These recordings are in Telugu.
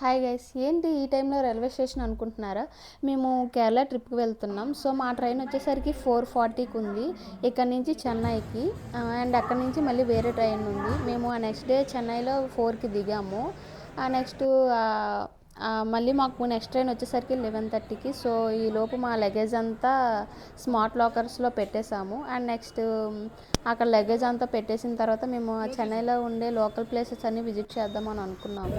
హాయ్ గైస్ ఏంటి ఈ టైంలో రైల్వే స్టేషన్ అనుకుంటున్నారా? మేము కేరళ ట్రిప్కి వెళ్తున్నాం. సో మా ట్రైన్ వచ్చేసరికి ఫోర్ ఫార్టీకి ఉంది. ఇక్కడ నుంచి చెన్నైకి అండ్ అక్కడ నుంచి మళ్ళీ వేరే ట్రైన్ ఉంది. మేము ఆ నెక్స్ట్ డే చెన్నైలో ఫోర్కి దిగాము. ఆ నెక్స్ట్ మళ్ళీ మాకు నెక్స్ట్ ట్రైన్ వచ్చేసరికి లెవెన్ థర్టీకి సో ఈ లోపు మా లగేజ్ అంతా స్మార్ట్ లాకర్స్లో పెట్టేశాము. అండ్ నెక్స్ట్ అక్కడ లగేజ్ అంతా పెట్టేసిన తర్వాత మేము చెన్నైలో ఉండే లోకల్ ప్లేసెస్ అన్నీ విజిట్ చేద్దామని అనుకున్నాము.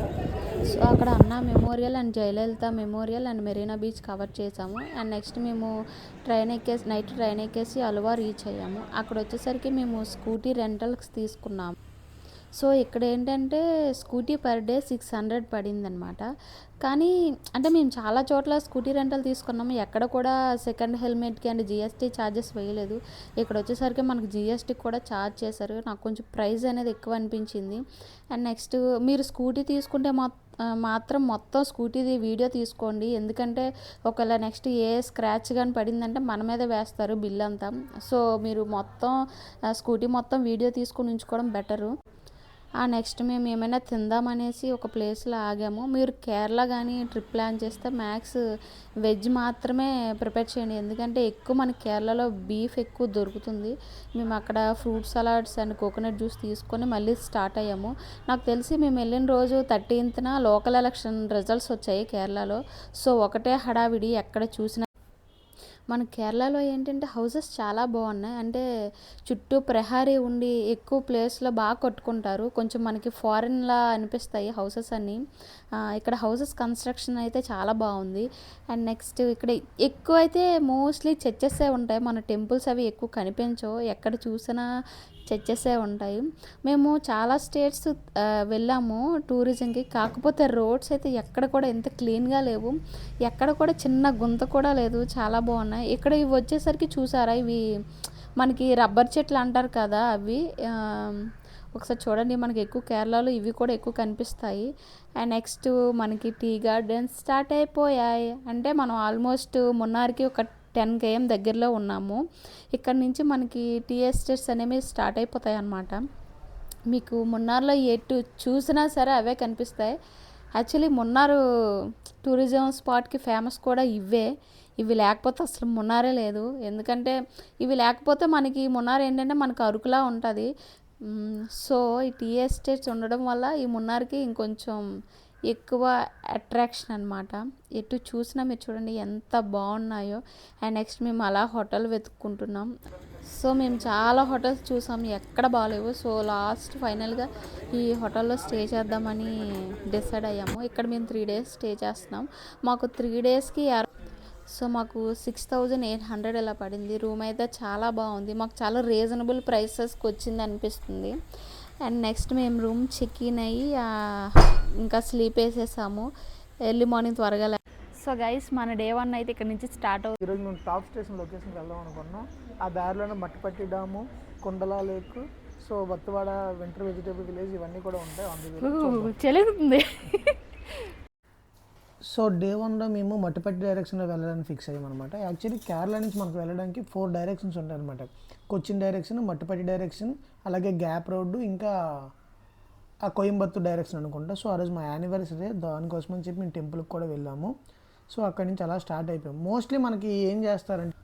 సో అక్కడ Anna memorial and Jayalalitha memorial and Marina beach cover చేసాము. అండ్ నెక్స్ట్ మేము ట్రైన్ ఎక్కేసి నైట్ ట్రైన్ ఎక్కేసి అలవా రీచ్ అయ్యాము. అక్కడ వచ్చేసరికి మేము స్కూటీ రెంటల్స్ తీసుకున్నాము. సో ఇక్కడ ఏంటంటే scooty per day six hundred పడిందనమాట కానీ అంటే మేము చాలా చోట్ల స్కూటీ రెంటల్ తీసుకున్నాము. ఎక్కడ కూడా సెకండ్ హెల్మెట్కి అండ్ జిఎస్టీ ఛార్జెస్ వేయలేదు. ఇక్కడ వచ్చేసరికి మనకు జిఎస్టీ కూడా ఛార్జ్ చేశారు. నాకు కొంచెం ప్రైస్ అనేది ఎక్కువ అనిపించింది. అండ్ నెక్స్ట్ మీరు స్కూటీ తీసుకుంటే మా మాత్రం మొత్తం స్కూటీది వీడియో తీసుకోండి. ఎందుకంటే ఒకవేళ నెక్స్ట్ ఏ స్క్రాచ్ కానీ పడిందంటే మన మీద వేస్తారు బిల్ అంతా సో మీరు మొత్తం స్కూటీ మొత్తం వీడియో తీసుకొని ఉంచుకోవడం బెటరు. ఆ నెక్స్ట్ మేము ఏమైనా తిందామనేసి ఒక ప్లేస్లో ఆగాము. మీరు కేరళ కానీ ట్రిప్ ప్లాన్ చేస్తే మ్యాక్స్ వెజ్ మాత్రమే ప్రిపేర్ చేయండి. ఎందుకంటే ఎక్కువ మన కేరళలో బీఫ్ ఎక్కువ దొరుకుతుంది. మేము అక్కడ fruit salads and coconut juice తీసుకొని మళ్ళీ స్టార్ట్ అయ్యాము. నాకు తెలిసి మేము వెళ్ళిన రోజు థర్టీన్త్న లోకల్ ఎలక్షన్ రిజల్ట్స్ వచ్చాయి కేరళలో. సో ఒకటే హడావిడి ఎక్కడ చూసినా మన కేరళలో ఏంటంటే హౌసెస్ చాలా బాగున్నాయి. అంటే చుట్టూ ప్రహారీ ఉండి ఎక్కువ ప్లేస్లో బాగా కట్టుకుంటారు. కొంచెం మనకి ఫారిన్లా అనిపిస్తాయి హౌసెస్ అన్నీ. ఇక్కడ హౌసెస్ కన్స్ట్రక్షన్ అయితే చాలా బాగుంది. అండ్ నెక్స్ట్ ఇక్కడ ఎక్కువ అయితే మోస్ట్లీ చర్చెసే ఉంటాయి. మన టెంపుల్స్ అవి ఎక్కువ కనిపించవు. ఎక్కడ చూసినా చర్చెసే ఉంటాయి. మేము చాలా స్టేట్స్ వెళ్ళాము టూరిజంకి. కాకపోతే రోడ్స్ అయితే ఎక్కడ కూడా ఎంత క్లీన్గా లేవు. ఎక్కడ కూడా చిన్న గుంత కూడా లేదు. చాలా బాగున్నాయి. ఇక్కడ ఇవి వచ్చేసరికి చూసారా? ఇవి మనకి రబ్బర్ చెట్లు అంటారు కదా అవి. ఒకసారి చూడండి. మనకి ఎక్కువ కేరళలో ఇవి కూడా ఎక్కువ కనిపిస్తాయి. అండ్ నెక్స్ట్ మనకి టీ గార్డెన్స్ స్టార్ట్ అయిపోయాయి. అంటే మనం ఆల్మోస్ట్ మున్నార్కి ఒక టెన్ కేఎం దగ్గరలో ఉన్నాము. ఇక్కడ నుంచి మనకి టీ ఎస్టేట్స్ అనేవి స్టార్ట్ అయిపోతాయి అన్నమాట. మీకు మున్నార్లో ఎటు చూసినా సరే అవే కనిపిస్తాయి. యాక్చువల్లీ మున్నారు టూరిజం స్పాట్కి ఫేమస్ కూడా ఇవే. ఇవి లేకపోతే అసలు మున్నారే లేదు. ఎందుకంటే ఇవి లేకపోతే మనకి మున్నారు ఏంటంటే మనకు అరకులా ఉంటుంది. సో ఈ టీ ఎస్టేట్స్ ఉండడం వల్ల ఈ మున్నార్కి ఇంకొంచెం ఎక్కువ అట్రాక్షన్ అనమాట ఎటు చూసినా మీరు చూడండి ఎంత బాగున్నాయో. అండ్ నెక్స్ట్ మేము అలా హోటల్ వెతుక్కుంటున్నాం. సో మేము చాలా హోటల్స్ చూసాం. ఎక్కడ బాగాలేవు సో లాస్ట్ ఫైనల్గా ఈ హోటల్లో స్టే చేద్దామని డిసైడ్ అయ్యాము. ఇక్కడ మేము త్రీ డేస్ స్టే చేస్తున్నాం. మాకు త్రీ డేస్కి సో మాకు సిక్స్ థౌజండ్ ఎయిట్ హండ్రెడ్ ఇలా పడింది. రూమ్ అయితే చాలా బాగుంది. మాకు చాలా రీజనబుల్ ప్రైసెస్కి వచ్చింది అనిపిస్తుంది. అండ్ నెక్స్ట్ మేము రూమ్ చెక్ ఇన్ అయ్యి ఇంకా స్లీప్ వేసేసాము. ఎర్లీ మార్నింగ్ త్వరగా సో గైస్ మన డే వన్ అయితే ఇక్కడ నుంచి స్టార్ట్ అవుతుంది ఈరోజు మేము టాప్ స్టేషన్ లొకేషన్కి వెళ్దాం అనుకున్నాం. ఆ దారిలోనే Mattupetty dam కొండలా lake so Vattavada winter vegetable village ఇవన్నీ కూడా ఉంటాయి చెలుగుతుంది సో డే వన్లో మేము మట్టిపట్టి డైరెక్షన్లో వెళ్ళడానికి ఫిక్స్ అయ్యామన్నమాట. యాక్చువల్లీ కేరళ నుంచి మనకు వెళ్ళడానికి ఫోర్ డైరెక్షన్స్ ఉంటాయన్నమాట. కొచ్చిన్ డైరెక్షన్ మట్టిపట్టి డైరెక్షన్ అలాగే గ్యాప్ రోడ్డు ఇంకా ఆ కోయంబత్తూర్ డైరెక్షన్ అనుకుంటా. సో ఆ రోజు మా యానివర్సరీ దానికోసం అని చెప్పి మేము టెంపుల్కి కూడా వెళ్ళాము. సో అక్కడి నుంచి అలా స్టార్ట్ అయిపోయాం. మోస్ట్లీ మనకి ఏం చేస్తారంటే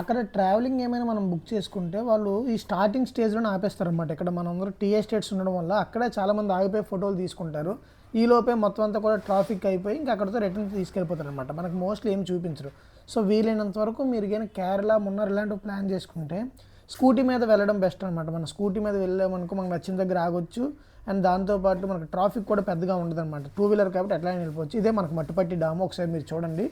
అక్కడ ట్రావెలింగ్ ఏమైనా మనం బుక్ చేసుకుంటే వాళ్ళు ఈ స్టార్టింగ్ స్టేజ్లోనే ఆపేస్తారనమాట ఇక్కడ మనందరూ టీ ఎస్టేట్స్ ఉండడం వల్ల అక్కడే చాలామంది ఆగిపోయి ఫోటోలు తీసుకుంటారు. ఈ లోపే మొత్తం అంతా కూడా ట్రాఫిక్ అయిపోయి ఇంకా అక్కడితో రిటర్న్ తీసుకెళ్ళిపోతారు అనమాట మనకు మోస్ట్లీ ఏం చూపించరు. సో వీలైనంత వరకు మీరు కానీ కేరళ మున్నార్ ఇలాంటివి ప్లాన్ చేసుకుంటే స్కూటీ మీద వెళ్ళడం బెస్ట్ అనమాట మనం స్కూటీ మీద వెళ్ళామనుకో మనకు నచ్చిన దగ్గర ఆగొచ్చు. అండ్ దాంతోపాటు మనకు ట్రాఫిక్ కూడా పెద్దగా ఉండదు అనమాట టూ వీలర్ కాబట్టి ఎట్లా వెళ్ళిపోవచ్చు. ఇదే మనకు మట్టుపట్టి డాము ఒకసారి మీరు చూడండి.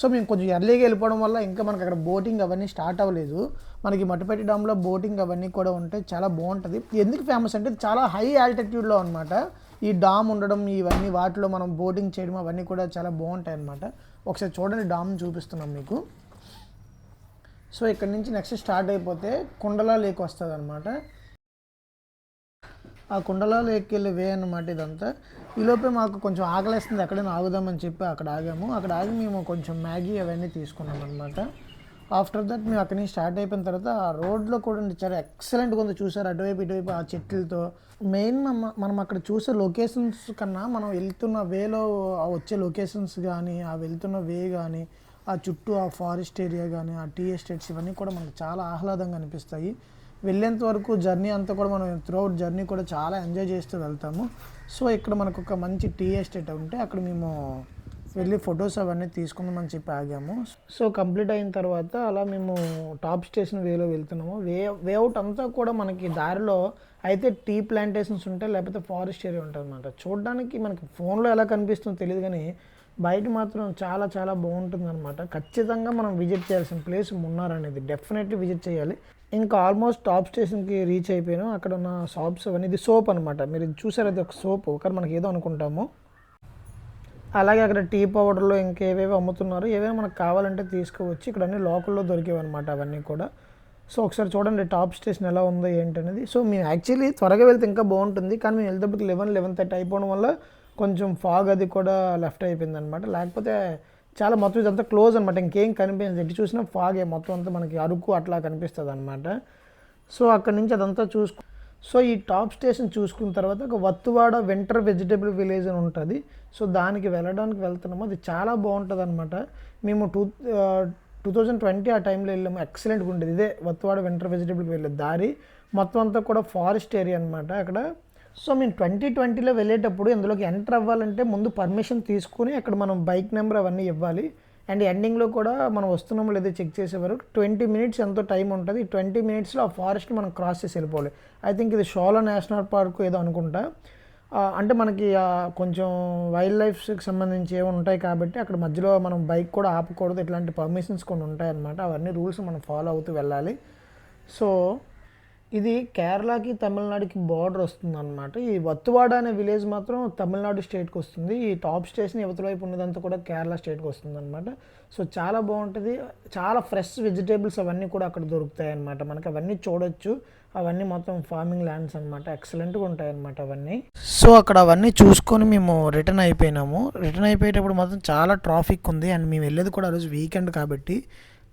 సో మేము కొంచెం ఎర్లీగా వెళ్ళిపోవడం వల్ల ఇంకా మనకి అక్కడ బోటింగ్ అవన్నీ స్టార్ట్ అవ్వలేదు. మనకి మట్టుపట్టి డామ్లో బోటింగ్ అవన్నీ కూడా ఉంటాయి చాలా బాగుంటుంది. ఎందుకు ఫేమస్ అంటే చాలా హై ఆల్టిట్యూడ్లో అనమాట ఈ డామ్ ఉండడం ఇవన్నీ వాటిలో మనం బోటింగ్ చేయడం అవన్నీ కూడా చాలా బాగుంటాయి అనమాట ఒకసారి చూడండి డామ్ చూపిస్తున్నాం మీకు. సో ఇక్కడ నుంచి నెక్స్ట్ స్టార్ట్ అయిపోతే కుండలా లేక్ వస్తుంది అనమాట ఆ కుండలా లేక్ వెళ్ళే వే అనమాట ఇదంతా. ఈలోపే మాకు కొంచెం ఆకలేస్తుంది ఎక్కడైనా ఆగుదామని చెప్పి అక్కడ ఆగాము. అక్కడ ఆగి మేము కొంచెం మ్యాగీ అవన్నీ తీసుకున్నాం అనమాట ఆఫ్టర్ దట్ మేము అక్కడి నుంచి స్టార్ట్ అయిపోయిన తర్వాత ఆ రోడ్లో కూడా చాలా ఎక్సలెంట్గా ఉంది. చూసారు? అటువైపు ఇటువైపు ఆ చెట్లతో. మెయిన్ మనం అక్కడ చూసే లొకేషన్స్ కన్నా మనం వెళ్తున్న వేలో వచ్చే లొకేషన్స్ కానీ ఆ వెళ్తున్న వే కానీ ఆ చుట్టూ ఆ ఫారెస్ట్ ఏరియా కానీ ఆ టీ ఎస్టేట్స్ ఇవన్నీ కూడా మనకు చాలా ఆహ్లాదంగా అనిపిస్తాయి. వెళ్ళేంత వరకు జర్నీ అంతా కూడా మనం త్రూఅవుట్ జర్నీ కూడా చాలా ఎంజాయ్ చేస్తూ వెళ్తాము. సో ఇక్కడ మనకు ఒక మంచి టీ ఎస్టేట్ ఉంటే అక్కడ మేము వెళ్ళి ఫొటోస్ అవన్నీ తీసుకుందామని చెప్పి ఆగాము. సో కంప్లీట్ అయిన తర్వాత అలా మేము టాప్ స్టేషన్ వేలో వెళ్తున్నాము. వే వేఅవుట్ అంతా కూడా మనకి దారిలో అయితే టీ ప్లాంటేషన్స్ ఉంటాయి లేకపోతే ఫారెస్ట్ ఏరియా ఉంటుంది అనమాట చూడడానికి మనకి ఫోన్లో ఎలా కనిపిస్తుందో తెలియదు కానీ బయట మాత్రం చాలా చాలా బాగుంటుంది అనమాట ఖచ్చితంగా మనం విజిట్ చేయాల్సిన ప్లేస్ మున్నార్ అనేది డెఫినెట్లీ విజిట్ చేయాలి. ఇంకా ఆల్మోస్ట్ టాప్ స్టేషన్కి రీచ్ అయిపోయాను. అక్కడ ఉన్న షాప్స్ అవన్నీ ఇది సోప్ అనమాట మీరు చూసారు అది ఒక సోప్. కానీ మనకి ఏదో అనుకుంటాము. అలాగే అక్కడ టీ పౌడర్లో ఇంకేవేవి అమ్ముతున్నారు. ఏవైనా మనకు కావాలంటే తీసుకోవచ్చు ఇక్కడ అన్ని లోకల్లో దొరికేవి అనమాట అవన్నీ కూడా. సో ఒకసారి చూడండి టాప్ స్టేషన్ ఎలా ఉందో ఏంటనేది. సో మేము యాక్చువల్లీ త్వరగా వెళ్తే ఇంకా బాగుంటుంది. కానీ మేము వెళ్తేప్పటికి లెవెన్ లెవెన్ థర్టీ అయిపోవడం వల్ల కొంచెం ఫాగ్ అది కూడా లెఫ్ట్ అయిపోయింది అనమాట లేకపోతే చాలా మొత్తం ఇదంతా క్లోజ్ అనమాట ఇంకేం కనిపించదు. ఎటు చూసినా ఫాగే మొత్తం అంతా మనకి అరుకు అట్లా కనిపిస్తుంది అనమాట సో అక్కడ నుంచి అదంతా చూసుకు సో ఈ టాప్ స్టేషన్ చూసుకున్న తర్వాత ఒక వత్తువాడ వింటర్ వెజిటేబుల్ విలేజ్ అని ఉంటుంది. సో దానికి వెళ్ళడానికి వెళ్తున్నాము. అది చాలా బాగుంటుంది అనమాట మేము టూ టూ థౌజండ్ ట్వంటీ ఆ టైంలో వెళ్ళాము. ఎక్సలెంట్గా ఉండేది. ఇదే వత్తువాడ వింటర్ వెజిటేబుల్కి వెళ్ళే దారి. మొత్తం అంతా కూడా ఫారెస్ట్ ఏరియా అనమాట అక్కడ సో మేము ట్వంటీ ట్వంటీలో వెళ్ళేటప్పుడు ఇందులోకి ఎంటర్ అవ్వాలంటే ముందు పర్మిషన్ తీసుకుని అక్కడ మనం బైక్ నెంబర్ అవన్నీ ఇవ్వాలి. అండ్ ఎండింగ్లో కూడా మనం వస్తున్నామో లేదో చెక్ చేసే వరకు ట్వంటీ మినిట్స్ ఎంతో టైం ఉంటుంది. ఈ ట్వంటీ మినిట్స్లో ఆ ఫారెస్ట్ మనం క్రాస్ చేసి వెళ్ళిపోవాలి. ఐ థింక్ ఇది షోలా నేషనల్ పార్క్ ఏదో అనుకుంటా. అంటే మనకి కొంచెం వైల్డ్ లైఫ్కి సంబంధించి ఏమి ఉంటాయి కాబట్టి అక్కడ మధ్యలో మనం బైక్ కూడా ఆపకూడదు. ఇట్లాంటి పర్మిషన్స్ కొన్ని ఉంటాయన్నమాట. అవన్నీ రూల్స్ మనం ఫాలో అవుతూ వెళ్ళాలి. సో ఇది కేరళకి తమిళనాడుకి బార్డర్ వస్తుంది అనమాట ఈ వత్తువాడ అనే విలేజ్ మాత్రం తమిళనాడు స్టేట్కి వస్తుంది. ఈ టాప్ స్టేషన్ యువతల వైపు ఉన్నదంతా కూడా కేరళ స్టేట్కి వస్తుంది అనమాట సో చాలా బాగుంటుంది. చాలా ఫ్రెష్ వెజిటేబుల్స్ అవన్నీ కూడా అక్కడ దొరుకుతాయి అనమాట మనకి అవన్నీ చూడొచ్చు. అవన్నీ మొత్తం ఫార్మింగ్ ల్యాండ్స్ అనమాట ఎక్సలెంట్గా ఉంటాయి అనమాట అవన్నీ. సో అక్కడ అవన్నీ చూసుకొని మేము రిటర్న్ అయిపోయినాము. రిటర్న్ అయిపోయేటప్పుడు మాత్రం చాలా ట్రాఫిక్ ఉంది. అండ్ మేము వెళ్ళేది కూడా ఆ రోజు వీకెండ్ కాబట్టి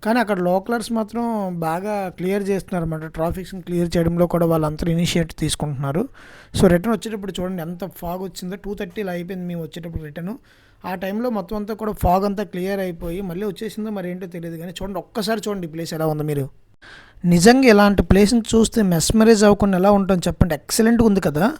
కానీ అక్కడ లోకలర్స్ మాత్రం బాగా క్లియర్ చేస్తున్నారు అనమాట ట్రాఫిక్స్ని క్లియర్ చేయడంలో కూడా వాళ్ళంతా ఇనిషియేట్ తీసుకుంటున్నారు. సో రిటర్న్ వచ్చేటప్పుడు చూడండి ఎంత ఫాగ్ వచ్చిందో. టూ థర్టీలో అయిపోయింది మేము వచ్చేటప్పుడు రిటర్న్. ఆ టైంలో మొత్తం అంతా కూడా ఫాగ్ అంతా క్లియర్ అయిపోయి మళ్ళీ వచ్చేసిందో మరి ఏంటో తెలియదు కానీ చూడండి ఒక్కసారి చూడండి ప్లేస్ ఎలా ఉందో మీరు. నిజంగా ఇలాంటి ప్లేస్ని చూస్తే మెస్మరైజ్ అవ్వకుండా ఎలా ఉంటుంది చెప్పండి. ఎక్సలెంట్గా ఉంది కదా.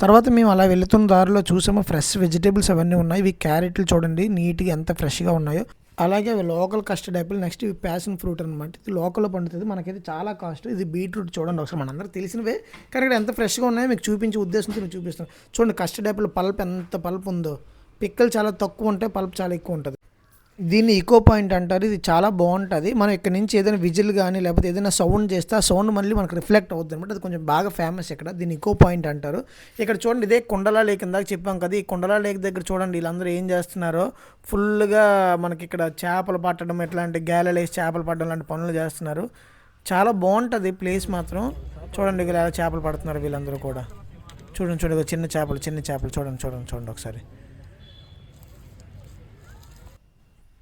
తర్వాత మేము అలా వెళుతున్న దారిలో చూసాము ఫ్రెష్ వెజిటేబుల్స్ అవన్నీ ఉన్నాయి. ఇవి క్యారెట్లు చూడండి నీట్గా ఎంత ఫ్రెష్గా ఉన్నాయో. అలాగే అవి లోకల్ కస్టర్డ్ యాపిల్ నెక్స్ట్ ఇవి ప్యాషన్ ఫ్రూట్ అనమాట ఇది లోకల్లో పండుతుంది. మనకైతే చాలా కాస్ట్ ఇది బీట్రూట్ చూడండి ఒకసారి. మనందరికి తెలిసినవే. కానీ ఇక్కడ ఎంత ఫ్రెష్గా ఉన్నాయో మీకు చూపించే ఉద్దేశంతో నేను చూపిస్తాను. చూడండి కస్టర్డ్ యాపిల్ పల్ప్ ఎంత పల్ప్ ఉందో. పిక్కలు చాలా తక్కువ ఉంటాయి పల్ప్ చాలా ఎక్కువ ఉంటుంది. దీన్ని ఈకో పాయింట్ అంటారు. ఇది చాలా బాగుంటుంది. మనం ఇక్కడ నుంచి ఏదైనా విజిల్ కానీ లేకపోతే ఏదైనా సౌండ్ చేస్తే ఆ సౌండ్ మళ్ళీ మనకు రిఫ్లెక్ట్ అవుతుంది అనమాట అది కొంచెం బాగా ఫేమస్ ఇక్కడ. దీన్ని ఈకో పాయింట్ అంటారు. ఇక్కడ చూడండి ఇదే కుండలా లేక్ ఇందాక చెప్పాం కదా. ఈ కుండలా లేక్ దగ్గర చూడండి వీళ్ళందరూ ఏం చేస్తున్నారో. ఫుల్గా మనకి ఇక్కడ చేపలు పట్టడం ఎట్లాంటి గ్యాలెలు వేసి చేపలు పట్టడం లాంటి పనులు చేస్తున్నారు. చాలా బాగుంటుంది ప్లేస్ మాత్రం. చూడండి ఇక్కడ ఎలా చేపలు పడుతున్నారు వీళ్ళందరూ కూడా. చూడండి చూడండి చిన్న చేపలు చిన్న చేపలు. చూడండి చూడండి చూడండి ఒకసారి.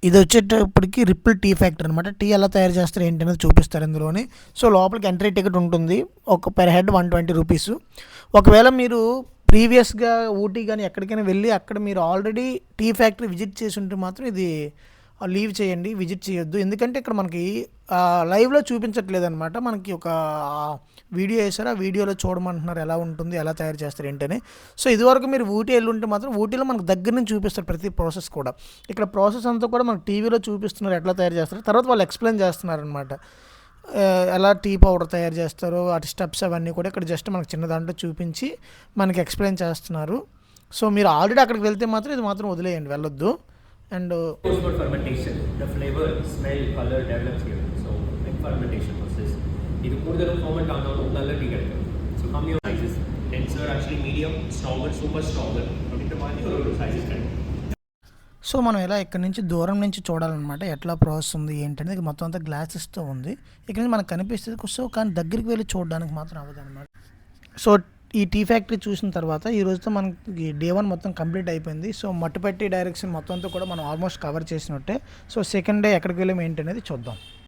ఇది వచ్చేటప్పటికి రిపుల్ టీ ఫ్యాక్టరీ అనమాట టీ ఎలా తయారు చేస్తారు ఏంటి అనేది చూపిస్తారు ఇందులోనే. సో లోపలికి ఎంట్రీ టికెట్ ఉంటుంది. ఒక per head one twenty rupees ఒకవేళ మీరు ప్రీవియస్గా ఊటీ కానీ ఎక్కడికైనా వెళ్ళి అక్కడ మీరు ఆల్రెడీ టీ ఫ్యాక్టరీ విజిట్ చేసి ఉంటే మాత్రం ఇది లీవ్ చేయండి విజిట్ చేయొద్దు. ఎందుకంటే ఇక్కడ మనకి లైవ్లో చూపించట్లేదు అనమాట మనకి ఒక వీడియో వేసారు ఆ వీడియోలో చూడమంటున్నారు ఎలా ఉంటుంది ఎలా తయారు చేస్తారు ఏంటని. సో ఇదివరకు మీరు ఊటీ వెళ్ళి ఉంటే మాత్రం ఊటీలో మనకు దగ్గర నుంచి చూపిస్తారు ప్రతి ప్రాసెస్ కూడా. ఇక్కడ ప్రాసెస్ అంతా కూడా మనకు టీవీలో చూపిస్తున్నారు ఎట్లా తయారు చేస్తారు. తర్వాత వాళ్ళు ఎక్స్ప్లెయిన్ చేస్తున్నారు అనమాట ఎలా టీ పౌడర్ తయారు చేస్తారో వాటి స్టెప్స్ అవన్నీ కూడా ఇక్కడ జస్ట్ మనకు చిన్న దాంట్లో చూపించి మనకి ఎక్స్ప్లెయిన్ చేస్తున్నారు. సో మీరు ఆల్రెడీ అక్కడికి వెళ్తే మాత్రం ఇది మాత్రం వదిలేయండి వెళ్ళొద్దు. అండ్ సో మనం ఇలా ఇక్కడ నుంచి దూరం నుంచి చూడాలన్నమాట? ఎట్లా ప్రాసెస్ ఉంది ఏంటనేది మొత్తం అంతా గ్లాసెస్తో ఉంది. ఇక్కడ నుంచి మనకు కనిపిస్తుంది. కొంచెం కానీ దగ్గరికి వెళ్ళి చూడడానికి మాత్రం అవ్వదు అనమాట సో ఈ టీ ఫ్యాక్టరీ చూసిన తర్వాత ఈ రోజుతో మనకి డే వన్ మొత్తం కంప్లీట్ అయిపోయింది. సో మట్టుపెట్టి డైరెక్షన్ మొత్తంతో కూడా మనం ఆల్మోస్ట్ కవర్ చేసినట్టే. సో సెకండ్ డే ఎక్కడికి వెళ్ళాం అనేది చూద్దాం.